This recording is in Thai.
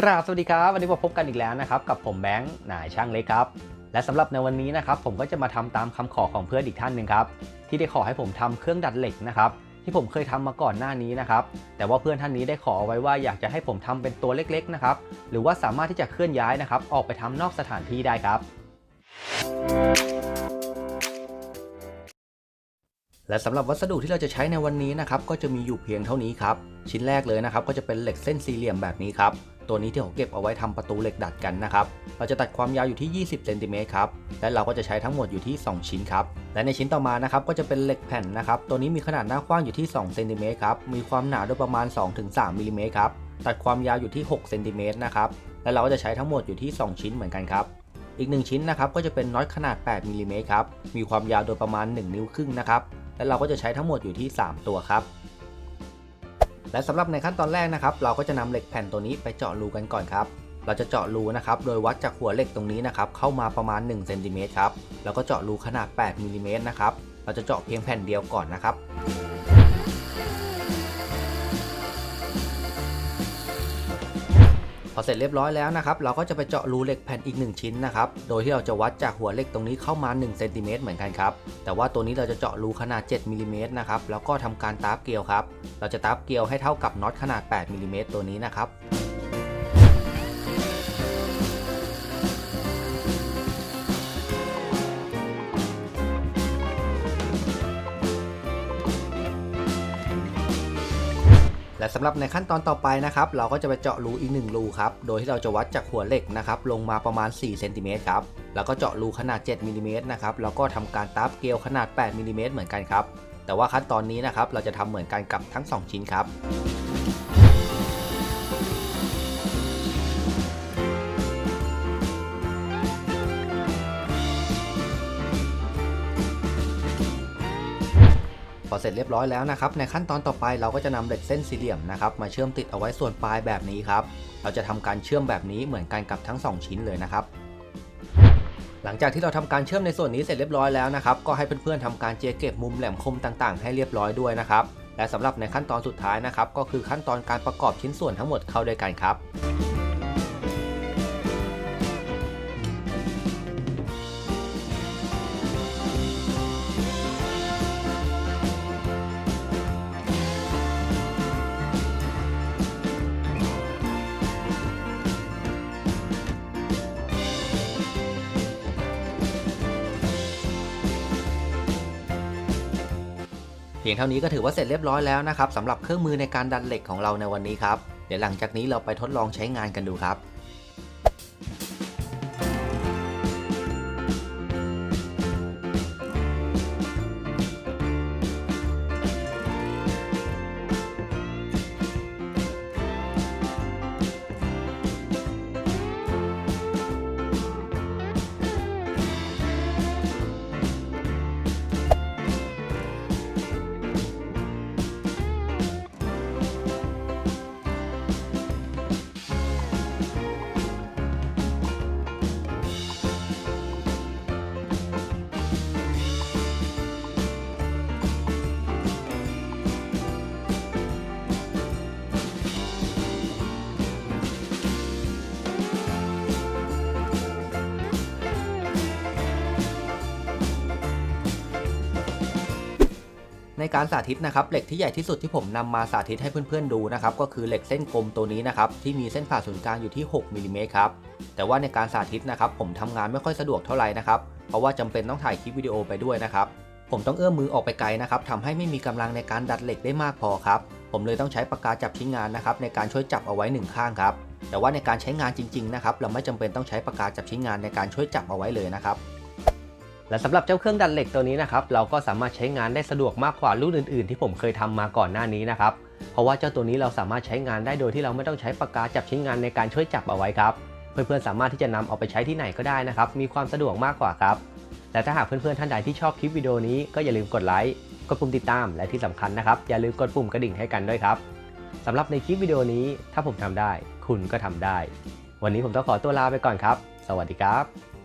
กราบสวัสดีครับวันนี้มาพบกันอีกแล้วนะครับกับผมแบงค์นายช่างเล็กครับและสำหรับในวันนี้นะครับผมก็จะมาทำตามคำขอของเพื่อนอีกท่านหนึ่งครับที่ได้ขอให้ผมทำเครื่องดัดเหล็กนะครับที่ผมเคยทำมาก่อนหน้านี้นะครับแต่ว่าเพื่อนท่านนี้ได้ขอเอาไว้ว่าอยากจะให้ผมทำเป็นตัวเล็กๆนะครับหรือว่าสามารถที่จะเคลื่อนย้ายนะครับออกไปทำนอกสถานที่ได้ครับ และสำหรับวัสดุที่เราจะใช้ในวันนี้นะครับก็จะมีอยู่เพียงเท่านี้ครับชิ้นแรกเลยนะครับก็จะเป็นเหล็กเส้นสี่เหลี่ยมแบบนี้ครับ ตัวนี้ที่ผมเก็บเอาไว้ทำประตูเหล็กดัดกันนะครับ เราจะตัดความยาวอยู่ที่ 20เซนติเมตรครับ และเราก็จะใช้ทั้งหมดอยู่ที่ 2 ชิ้นครับ และในชิ้นต่อมานะครับก็จะเป็นเหล็กแผ่นนะครับ ตัวนี้มีขนาดหน้ากว้างอยู่ที่2เซนติเมตรครับ มีความหนาโดยประมาณ 2-3มิลลิเมตรครับ ตัดความยาวอยู่ที่6เซนติเมตรนะครับ และเราก็จะใช้ทั้งหมดอยู่ที่ 2 ชิ้นเหมือนกันครับ อีก 1 ชิ้นนะครับก็จะเป็นน็อตขนาด8มิลลิเมตรครับ มีความยาวโดยประมาณ 1 นิ้วครึ่งนะครับ และเราก็จะใช้ทั้งหมดอยู่ที่ 3 ตัวครับ และสำหรับในขั้นตอนแรกนะครับ เราก็จะนำเหล็กแผ่นตัวนี้ไปเจาะรูกันก่อนครับ เราจะเจาะรูนะครับโดยวัดจากหัวเหล็กตรงนี้นะครับเข้ามาประมาณ1เซนติเมตรครับแล้วก็เจาะรูขนาด8มิลลิเมตรนะครับเราจะเจาะเพียงแผ่นเดียวก่อนนะครับ พอเสร็จเรียบร้อยแล้วนะครับเราก็จะไปเจาะรูเหล็กแผ่นอีก 1 ชิ้นนะครับโดยที่เราจะวัดจากหัวเหล็กตรงนี้เข้ามา1เซนติเมตรเหมือนกันครับแต่ว่าตัวนี้เราจะเจาะรูขนาด7มิลลิเมตรนะครับแล้วก็ทำการตาบเกลียวครับเราจะตาบเกลียวให้เท่ากับน็อตขนาด8มิลลิเมตรตัวนี้นะครับ และสำหรับในขั้นตอนต่อไปนะครับเราก็จะไปเจาะรูอีก1รูครับโดยที่เราจะวัดจากหัวเหล็กนะครับลงมาประมาณ4เซนติเมตรครับแล้วก็เจาะรูขนาด7มิลลิเมตรนะครับแล้วก็ทำการตับเกลียวขนาด8มิลลิเมตรเหมือนกันครับแต่ว่าขั้นตอนนี้นะครับเราจะทำเหมือนกันกับทั้ง 2 ชิ้นครับ พอเสร็จเรียบร้อยแล้วนะครับในขั้นตอนต่อไปเราก็จะนำเหล็กเส้นสี่เหลี่ยมนะครับมาเชื่อมติดเอาไว้ส่วนปลายแบบนี้ครับเราจะทำการเชื่อมแบบนี้เหมือนกันกับทั้ง 2 ชิ้นเลยนะครับหลังจากที่เราทำการเชื่อมในส่วนนี้เสร็จเรียบร้อยแล้วนะครับก็ให้เพื่อนๆทำการเจียเก็บมุมแหลมคมต่างๆ ให้เรียบร้อยด้วยนะครับและสำหรับในขั้นตอนสุดท้ายนะครับก็คือขั้นตอนการประกอบชิ้นส่วนทั้งหมดเข้าด้วยกันครับ พียงเท่านี้ก็ถือว่าเสร็จเรียบร้อยแล้วนะครับสำหรับเครื่องมือในการดันเหล็กของเราในวันนี้ครับเดี๋ยวหลังจากนี้เราไปทดลองใช้งานกันดูครับ ในการสาธิตนะครับเหล็กที่ใหญ่ที่สุดที่ผมนำมาสาธิตให้เพื่อนๆดูนะครับก็คือเหล็กเส้นกลมตัวนี้นะครับที่มีเส้นผ่าศูนย์กลางอยู่ที่6มิลลิเมตรครับแต่ว่าในการสาธิตนะครับผมทำงานไม่ค่อยสะดวกเท่าไหร่นะครับเพราะว่าจำเป็นต้องถ่ายคลิปวิดีโอไปด้วยนะครับผมต้องเอื้อมมือออกไปไกลนะครับทำให้ไม่มีกำลังในการดัดเหล็กได้มากพอครับผมเลยต้องใช้ปากกาจับชิ้นงานนะครับในการช่วยจับเอาไว้หนึ่งข้างครับแต่ว่าในการใช้งานจริงๆนะครับเราไม่จำเป็นต้องใช้ปากกาจับชิ้นงานในการช่วยจับเอาไว้เลยนะครับ และสำหรับเจ้าเครื่องดัดเหล็กตัวนี้นะครับเราก็สามารถใช้งานได้สะดวกมากกว่ารุ่นอื่นๆ ที่ผมเคยทำมาก่อนหน้านี้นะครับเพราะว่าเจ้าตัวนี้เราสามารถใช้งานได้โดยที่เราไม่ต้องใช้ปากกาจับชิ้นงานในการช่วยจับเอาไว้ครับเพื่อนๆสามารถที่จะนำเอาไปใช้ที่ไหนก็ได้นะครับมีความสะดวกมากกว่าครับและถ้าหากเพื่อนๆท่านใดที่ชอบคลิปวิดีโอนี้ก็อย่าลืมกดไลค์กดปุ่มติดตามและที่สำคัญนะครับอย่าลืมกดปุ่มกระดิ่งให้กันด้วยครับสำหรับในคลิปวิดีโอนี้ถ้าผมทำได้ คุณก็ทำได้ วันนี้ผมต้องขอตัวลาไปก่อนครับ สวัสดีครับ